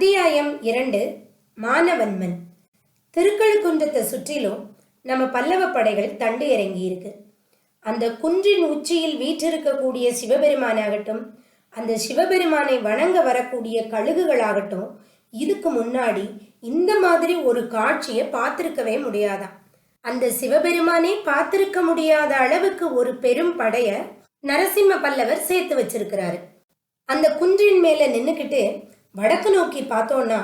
அத்தியாயம் இரண்டு மானவன்மன். திருக்கழுக்குன்றத்தை சுற்றிலும் நம்ம பல்லவ படைகள் தண்டு இறங்கி இருக்கு அந்த குன்றின் உச்சியில் வீற்றிருக்கக்கூடிய சிவபெருமானாகட்டும் அந்த சிவபெருமானை வணங்க வரக்கூடிய கழுகுகளாகட்டும் இதுக்கு முன்னாடி இந்த மாதிரி ஒரு காட்சியை பார்த்திருக்கவே முடியாதாம் அந்த சிவபெருமானே பார்த்திருக்க முடியாத அளவுக்கு ஒரு பெரும் படைய நரசிம்ம பல்லவர் சேர்த்து வச்சிருக்கிறாரு. அந்த குன்றின் மேல நின்னுக்கிட்டு வடக்கு நோக்கி பார்த்தோம்னா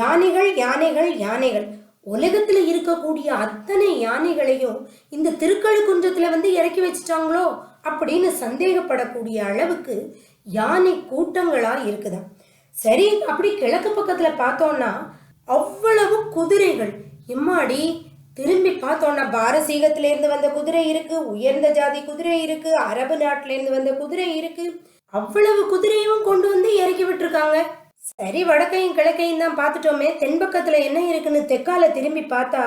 யானைகள் யானைகள் யானைகள். உலகத்தில் இருக்கக்கூடிய அத்தனை யானைகளையும் இந்த திருக்கழுக்குன்றத்தில் வந்து இறக்கி வச்சிட்டாங்களோ அப்படின்னு சந்தேகப்படக்கூடிய அளவுக்கு யானை கூட்டங்களாக இருக்குதான் சரி அப்படி கிழக்கு பக்கத்தில் பார்த்தோம்னா அவ்வளவு குதிரைகள். எம்மாடி? திரும்பி பார்த்தோன்னா பாரசீகத்திலேருந்து வந்த குதிரை இருக்கு உயர்ந்த ஜாதி குதிரை இருக்கு அரபு நாட்டிலேருந்து வந்த குதிரை இருக்கு. அவ்வளவு குதிரையும் கொண்டு வந்து இறக்கி விட்டுருக்காங்க. சரி வடக்கையும் கிழக்கையும் தான் பார்த்துட்டோமே. தென்பக்கத்தில் என்ன இருக்குன்னு தெற்கால திரும்பி பார்த்தா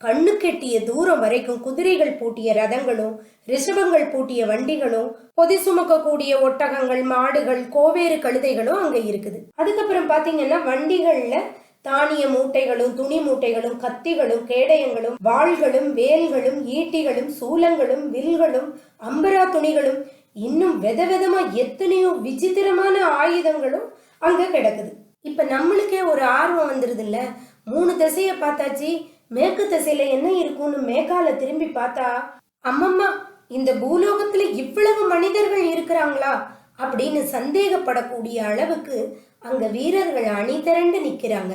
கண்ணு கெட்டிய தூரம் வரைக்கும் குதிரைகள் பூட்டிய ரதங்களும் ரிஷபங்கள் பூட்டிய வண்டிகளும் பொதி சுமக்கக்கூடிய ஒட்டகங்கள் மாடுகள் கோவேறு கழுதைகளும் அங்கே இருக்குது. அதுக்கப்புறம் பார்த்தீங்கன்னா வண்டிகளில் தானிய மூட்டைகளும் துணி மூட்டைகளும் கத்திகளும் கேடயங்களும் வாள்களும் வேல்களும் ஈட்டிகளும் சூலங்களும் வில்களும் அம்பரா துணிகளும் இன்னும் வித விதமாக எத்தனையோ விசித்திரமான ஆயுதங்களும் அங்கே கிடக்குது. இப்போ நம்மளுக்கே ஒரு ஆர்வம் வந்துருது இல்லை மூணு திசையை பார்த்தாச்சு. மேற்கு திசையில என்ன இருக்கும்னு மேகால திரும்பி பார்த்தா அம்மம்மா இந்த பூலோகத்துல இவ்வளவு மனிதர்கள் இருக்கிறாங்களா? அப்படின்னு சந்தேகப்படக்கூடிய அளவுக்கு அங்க வீரர்கள் அணி திரண்டு நிக்கிறாங்க.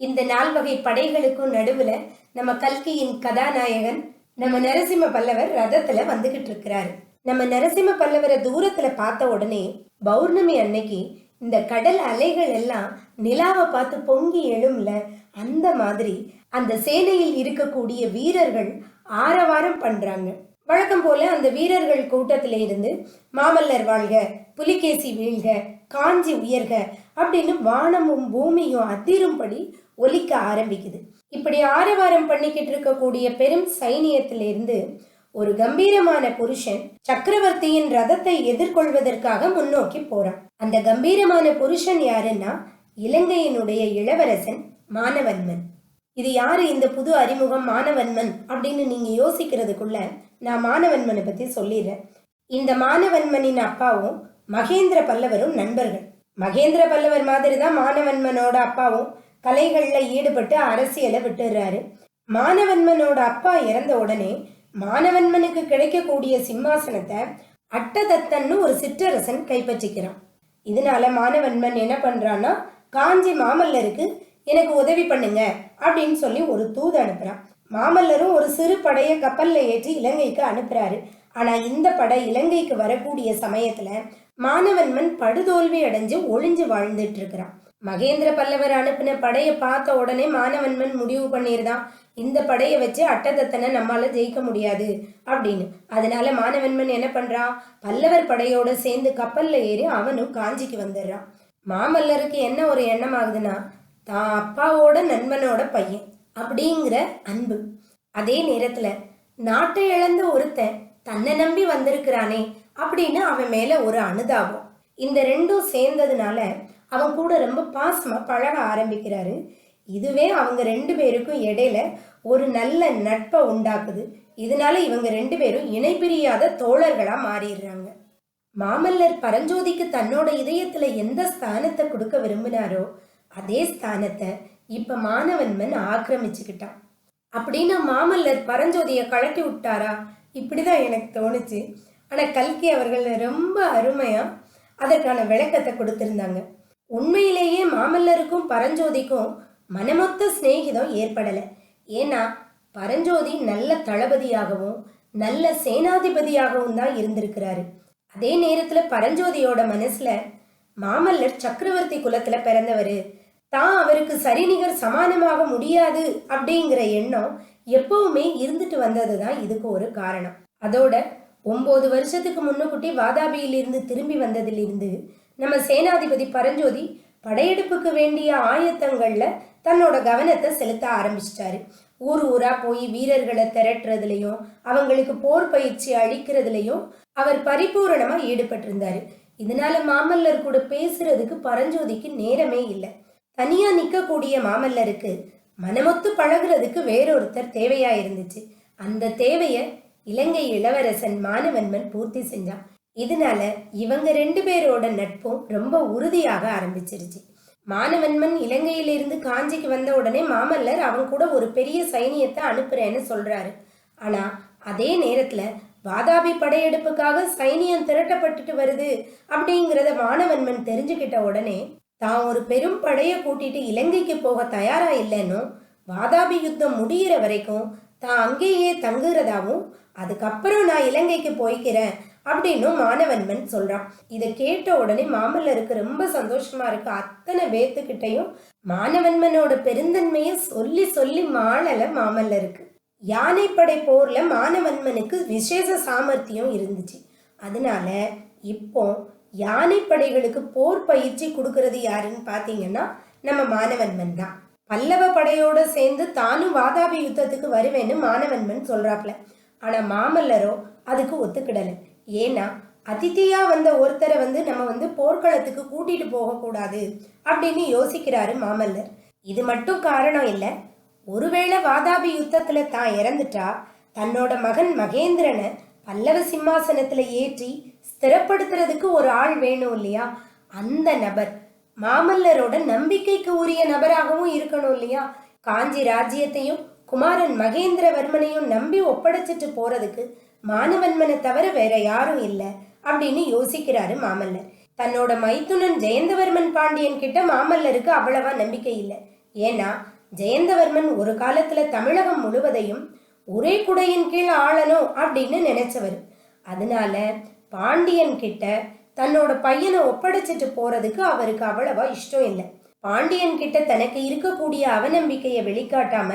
இந்த நால்வகை படைகளுக்கும் நடுவுல நம்ம கல்கியின் கதாநாயகன் நம்ம நரசிம்ம பல்லவர் ரதத்துல வந்துகிட்டு இருக்கிறாரு. நம்ம நரசிம்ம பல்லவரை தூரத்துல பார்த்த உடனே பௌர்ணமி அன்னைக்கு இந்த கடல் அலைகள் எல்லாம் நிலாவை பார்த்து பொங்கி எழும்ல அந்த மாதிரி அந்த சேனையில் இருக்கக்கூடிய வீரர்கள் ஆரவாரம் பண்றாங்க. வழக்கம் போல அந்த வீரர்கள் கூட்டத்தில இருந்து மாமல்லர் வாழ்க புலிகேசி வீழ்க காஞ்சி உயர்க அப்படின்னு வானமும் பூமியும் அதிரும்படி ஒலிக்க ஆரம்பிக்குது. இப்படி ஆரவாரம் பண்ணிக்கிட்டு இருக்கக்கூடிய பெரும் சைனியத்திலிருந்து ஒரு கம்பீரமான புருஷன் சக்கரவர்த்தியின் ரதத்தை எதிர்கொள்வதற்காக முன்னோக்கி போறான். அந்த கம்பீரமான புருஷன் யாருன்னா இலங்கையினுடைய இளவரசன் மானவன்மன். இது யாரு இந்த புது அறிமுகம் மானவன்மன் அப்படின்னு நீங்க யோசிக்கிறதுக்குள்ள நான் மானவன்மனை பத்தி சொல்லிடுறேன். இந்த மானவன்மனின் அப்பாவும் மகேந்திர பல்லவரும் நண்பர்கள். மகேந்திர பல்லவர் மாதிரி தான் மானவன்மனோட அப்பாவும் கலைகளில் ஈடுபட்டு அரசியலை விட்டுறாரு மானவன்மனோட அப்பா இறந்த உடனே மாணவன்மனுக்கு கிடைக்கக்கூடிய சிம்மாசனத்தை அட்டதத்தன்னு ஒரு சிற்றரசன் கைப்பற்றிக்கிறான். இதனால மாணவன்மன் என்ன பண்றான்னா காஞ்சி மாமல்லருக்கு எனக்கு உதவி பண்ணுங்க அப்படின்னு சொல்லி ஒரு தூது அனுப்புறான். மாமல்லரும் ஒரு சிறு படையை கப்பல்ல ஏற்றி இலங்கைக்கு அனுப்புறாரு. ஆனா இந்த படை இலங்கைக்கு வரக்கூடிய சமயத்துல மாணவன்மன் படுதோல்வி அடைஞ்சு ஒளிஞ்சு வாழ்ந்துட்டு இருக்கிறான். மகேந்திர பல்லவர் அனுப்பின படையை பார்த்த உடனே மாணவன்மன் முடிவு பண்ணிருந்தான் இந்த படையை வச்சு அட்டதத்தனை நம்மால ஜெயிக்க முடியாது அப்படின்னு. அதனால மானவன்மன் என்ன பண்றான் பல்லவர் படையோட சேர்ந்து கப்பல்ல ஏறி அவனும் காஞ்சிக்கு வந்துடுறான். மாமல்லருக்கு என்ன ஒரு எண்ணம் ஆகுதுன்னா தான் அப்பாவோட நண்பனோட பையன் அப்படிங்கிற அன்பு. அதே நேரத்துல நாட்டை இழந்த ஒருத்தன் தன்னை நம்பி வந்திருக்கிறானே அப்படின்னு அவன் மேல ஒரு அனுதாபம். இந்த ரெண்டும் சேர்ந்ததுனால அவன் கூட ரொம்ப பாசமா பழக ஆரம்பிக்கிறாரு. இதுவே அவங்க ரெண்டு பேருக்கும் இடையில ஒரு நல்ல நட்பை உண்டாக்குது. இதனால இவங்க ரெண்டு பேரும் இணை பிரியாத தோழர்களா மாறிடுறாங்க. மாமல்லர் பரஞ்சோதிக்கு தன்னோட இதயத்துல எந்த ஸ்தானத்தை கொடுக்க விரும்பினாரோ அதே ஸ்தானத்தை இப்ப மாணவன்மன் ஆக்கிரமிச்சுக்கிட்டான். அப்படின்னு மாமல்லர் பரஞ்சோதியை கழட்டி விட்டாரா? இப்படிதான் எனக்கு தோணுச்சு. ஆனா கல்கி அவர்கள் ரொம்ப அருமையா அதற்கான விளக்கத்தை கொடுத்திருந்தாங்க. உண்மையிலேயே மாமல்லருக்கும் பரஞ்சோதிக்கும் மனமொத்த சிநேகிதம் ஏற்படலை. ஏன்னா பரஞ்சோதி நல்ல தளபதியாகவும் நல்ல சேனாதிபதியாகவும் தான் இருந்திருக்கிறாரு. அதே நேரத்துல பரஞ்சோதியோட மனசுல மாமல்லர் சக்கரவர்த்தி குலத்துல பிறந்தவர் தான் அவருக்கு சரிநிகர் சமானமாக முடியாது அப்படிங்கிற எண்ணம் எப்பவுமே இருந்துட்டு வந்தது தான் இதுக்கு ஒரு காரணம். அதோட ஒன்பது வருஷத்துக்கு முன்னுக்குட்டி வாதாபியிலிருந்து திரும்பி வந்ததிலிருந்து நம்ம சேனாதிபதி பரஞ்சோதி படையெடுப்புக்கு வேண்டிய ஆயத்தங்கள்ல தன்னோட கவனத்தை செலுத்த ஆரம்பிச்சிட்டாரு. ஊர் ஊரா போய் வீரர்களை திரட்டுறதுலையும் அவங்களுக்கு போர் பயிற்சி அளிக்கிறதுலையும் அவர் பரிபூரணமா ஈடுபட்டிருந்தாரு. இதனால மாமல்லர் கூட பேசுறதுக்கு பரஞ்சோதிக்கு நேரமே இல்லை. தனியா நிக்கக்கூடிய மாமல்லருக்கு மனமொத்து பழகுறதுக்கு வேறொருத்தர் தேவையா இருந்துச்சு. அந்த தேவைய இலங்கை இளவரசன் மானவன்மன் பூர்த்தி செஞ்சான். இதனால இவங்க ரெண்டு பேரோட நட்பும் ரொம்ப உறுதியாக ஆரம்பிச்சிருச்சு. மானவன்மன் இலங்கையிலிருந்து காஞ்சிக்கு வந்த உடனே மாமல்லர் அவன் கூட ஒரு பெரிய சைனியத்தை அனுப்புறேன்னு சொல்றாரு. ஆனா அதே நேரத்துல வாதாபி படையெடுப்புக்காக சைனியம் திரட்டப்பட்டுட்டு வருது அப்படிங்கிறத மாணவன்மன் தெரிஞ்சுக்கிட்ட உடனே தான் ஒரு பெரும் படையை கூட்டிட்டு இலங்கைக்கு போக தயாரா இல்லைன்னும் வாதாபி யுத்தம் முடியிற வரைக்கும் தான் அங்கேயே தங்குறதாவும் அதுக்கப்புறம் நான் இலங்கைக்கு போய்க்கிறேன் அப்படின்னும் மாணவன்மன் சொல்றான். இதை கேட்ட உடனே மாமல்லருக்கு ரொம்ப சந்தோஷமா இருக்கு. அத்தனை பேத்துக்கிட்டையும் மாணவன்மனோட பெருந்தன்மையை சொல்லி சொல்லி மாளல மாமல்லருக்கு. யானைப்படை போர்ல மாணவன்மனுக்கு விசேஷ சாமர்த்தியம் இருந்துச்சு. அதனால இப்போ யானைப்படைகளுக்கு போர் பயிற்சி கொடுக்கறது யாருன்னு பாத்தீங்கன்னா நம்ம மாணவன்மன் தான். பல்லவ படையோட சேர்ந்து தானும் வாதாபி யுத்தத்துக்கு வருவேன்னு மாணவன்மன் சொல்றாப்ல. ஆனா மாமல்லரோ அதுக்கு ஒத்துக்கிடலை. ஏன்னா அதிதியா வந்த ஒருத்தரை வந்து நம்ம வந்து போர்க்களத்துக்கு கூட்டிட்டு போகக்கூடாது அப்படின்னு யோசிக்கிறாரு மாமல்லர். இது மட்டும் காரணம் இல்லை ஒருவேளை வாதாபி யுத்தத்துல தான் இறந்துட்டா தன்னோட மகன் மகேந்திரனை பல்லவ சிம்மாசனத்துல ஏற்றி ஸ்திரப்படுத்துறதுக்கு ஒரு ஆள் வேணும் இல்லையா? அந்த நபர் மாமல்லரோட நம்பிக்கைக்கு உரிய நபராகவும் இருக்கணும் இல்லையா? காஞ்சி ராஜ்யத்தையும் குமாரன் மகேந்திரவர்மனையும் நம்பி ஒப்படைச்சிட்டு போறதுக்கு மானவன்மனை தவிர வேற யாரும் இல்லை அப்படின்னு யோசிக்கிறாரு மாமல்லர். தன்னோட மைத்துனன் ஜெயந்தவர்மன் பாண்டியன் கிட்ட மாமல்லருக்கு அவ்வளவா நம்பிக்கை இல்லை. ஏன்னா ஜெயந்தவர்மன் ஒரு காலத்துல தமிழகம் முழுவதையும் ஒரே குடையின் கீழ் ஆளணும் அப்படின்னு நினைச்சவர். அதனால பாண்டியன் கிட்ட தன்னோட பையனை ஒப்படைச்சிட்டு போறதுக்கு அவருக்கு அவ்வளவா இஷ்டம் இல்லை. பாண்டியன் கிட்ட தனக்கு இருக்கக்கூடிய அவநம்பிக்கையை வெளிக்காட்டாம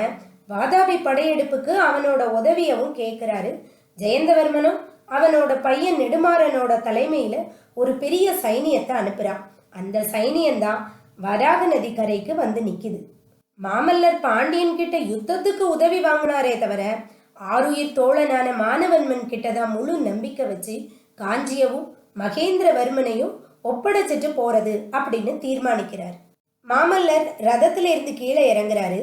வாதாபி படையெடுப்புக்கு அவனோட உதவியவும் கேட்கிறாரு ஜெயந்தவர்மனும் அவனோட பையன் நெடுமாறனோட தலைமையில ஒரு பெரிய சைனியத்தை அனுப்புறான். அந்த சைனியம்தான் வராக நதி கரைக்கு வந்து நிக்குது. மாமல்லர் பாண்டியன் கிட்ட யுத்தத்துக்கு உதவி வாங்கினாரே தவிர ஆருயிர் தோழனான மானவன்மன் கிட்ட தான் முழு நம்பிக்கை வச்சு காஞ்சியவும் மகேந்திரவர்மனையும் ஒப்படைச்சிட்டு போறது அப்படின்னு தீர்மானிக்கிறார். மாமல்லர் ரதத்துல இருந்து கீழே இறங்குறாரு.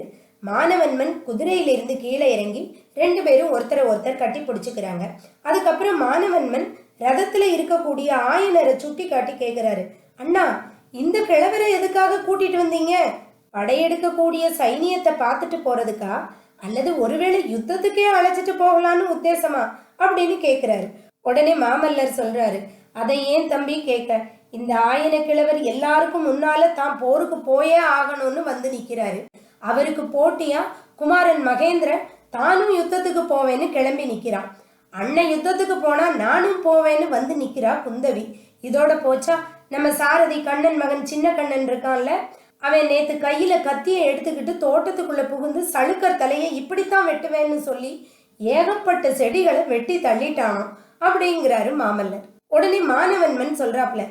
மானவன்மன் குதிரையிலிருந்து கீழே இறங்கி ரெண்டு பேரும் ஒருத்தரை ஒருத்தர் கட்டி பிடிச்சிக்கிறாங்க. அதுக்கப்புறம் மானவன்மன் ரதத்துல இருக்கக்கூடிய ஆயனரை சுட்டி காட்டி கேட்கிறாரு அண்ணா இந்த கிழவரை எதுக்காக கூட்டிட்டு வந்தீங்க? படையெடுக்கக்கூடிய சைனியத்தை பார்த்துட்டு போறதுக்கா? அல்லது ஒருவேளை யுத்தத்துக்கே அழைச்சிட்டு போகலான்னு உத்தேசமா? அப்படின்னு கேக்குறாரு. உடனே மாமல்லர் சொல்றாரு. அதை ஏன் தம்பி கேட்க? இந்த ஆயன கிழவர் எல்லாருக்கும் முன்னால தான் போருக்கு போயே ஆகணும்னு வந்து நிக்கிறாரு. அவருக்கு போட்டியா? குமாரன் மகேந்திரன் தானும் யுத்தத்துக்கு போவேன்னு கிளம்பி நிற்கிறான் அண்ணன் யுத்தத்துக்கு போனா நானும் போவேன்னு வந்து நிற்கிறா குந்தவி. இதோட போச்சா? நம்ம சாரதி கண்ணன் மகன் சின்ன கண்ணன் இருக்கான்ல? அவன் நேத்து கையில கத்தியை எடுத்துக்கிட்டு தோட்டத்துக்குள்ள புகுந்து சளுக்கர் தலையை இப்படித்தான் வெட்டுவேன்னு சொல்லி ஏகப்பட்ட செடிகளை வெட்டி தள்ளிட்டான் அப்படிங்கிறாரு மாமல்லர். உடனே மாணவன்மன் சொல்றாப்ல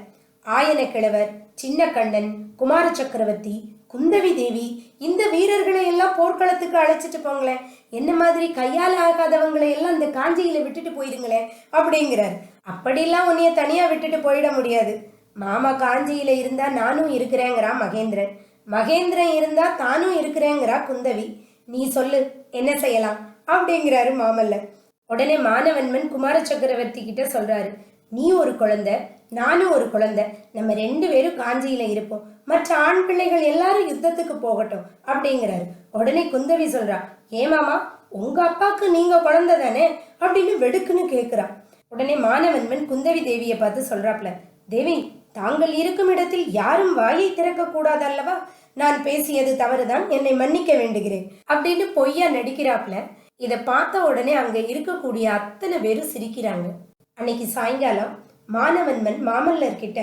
ஆயன கிழவர் சின்ன கண்ணன் குமார சக்கரவர்த்தி குந்தவி தேவி இந்த வீரர்களை எல்லாம் போர்க்களத்துக்கு அழைச்சிட்டு போங்களேன். என்ன மாதிரி கையால் ஆகாதவங்களை எல்லாம் இந்த காஞ்சியில விட்டுட்டு போயிடுங்களேன் அப்படிங்கிறார். அப்படிலாம் உன்னைய தனியா விட்டுட்டு போயிட முடியாது. மாமா காஞ்சியில இருந்தா நானும் இருக்கிறேங்கிறா மகேந்திரன். மகேந்திரன் இருந்தா தானும் இருக்கிறேங்கிறா குந்தவி. நீ சொல்லு என்ன செய்யலாம்? அப்படிங்கிறாரு மாமல்லர். உடனே மானவன்மன் குமார சக்கரவர்த்தி கிட்ட சொல்றாரு. நீ ஒரு குழந்தை நானும் ஒரு குழந்தை. நம்ம ரெண்டு பேரும் காஞ்சியில இருப்போம். மற்ற ஆண் பிள்ளைகள் எல்லாரும் யுத்தத்துக்கு போகட்டும் அப்படிங்கிறாரு. உடனே குந்தவி சொல்றா ஏமாமா உங்க அப்பாக்கு நீங்க குழந்தை தானே? அப்படின்னு வெடுக்குன்னு கேக்குறா. உடனே மானவன்மன் குந்தவி தேவியை பார்த்து சொல்றாப்ல தேவி தாங்கள் இருக்கும் இடத்தில் யாரும் வாயை திறக்க கூடாது அல்லவா? நான் பேசியது தவறுதான் என்னை மன்னிக்க வேண்டுகிறேன் அப்படின்னு பொய்யா நடிக்கிறாப்ல. இதை பார்த்த உடனே அங்க இருக்கக்கூடிய அத்தனை பேரும் சிரிக்கிறாங்க. அன்னைக்கு சாயங்காலம் மாணவன்மன் மாமல்லர் கிட்ட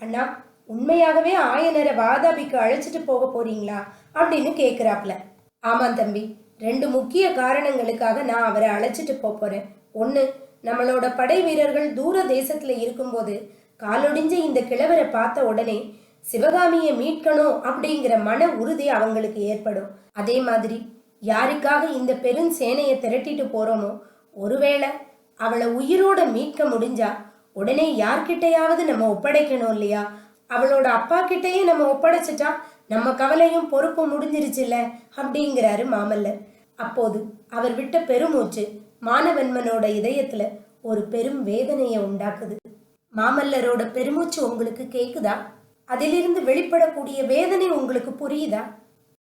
அண்ணா உண்மையாகவே ஆயனரை வாதாபிக்கு அழைச்சிட்டு போக போறீங்களா அப்படின்னு கேக்குறாப்ல. ஆமாம் தம்பி ரெண்டு முக்கிய காரணங்களுக்காக நான் அவரை அழைச்சிட்டு போக போறேன். ஒன்று நம்மளோட படை வீரர்கள் தூர தேசத்தில் இருக்கும்போது காலொடிஞ்ச இந்த கிழவரை பார்த்த உடனே சிவகாமியை மீட்கணும் அப்படிங்கிற மன உறுதி அவங்களுக்கு ஏற்படும். அதே மாதிரி யாருக்காக இந்த பெரும் சேனையை திரட்டிட்டு போறோமோ ஒருவேளை அவளை உயிரோட மீட்க முடிஞ்சா உடனே யார்கிட்டையாவது நம்ம ஒப்படைக்கணும் இல்லையா? அவளோட அப்பா கிட்டேயே நம்ம ஒப்படைச்சிட்டா நம்ம கவலையும் பொறுப்பும் முடிஞ்சிருச்சுல்ல? அப்படிங்கிறாரு மாமல்லர் அப்போது அவர் விட்ட பெருமூச்சு மானவன்மனோட இதயத்துல ஒரு பெரும் வேதனையை உண்டாக்குது. மாமல்லரோட பெருமூச்சு உங்களுக்கு கேக்குதா? அதிலிருந்து வெளிப்படக்கூடிய வேதனை உங்களுக்கு புரியுதா?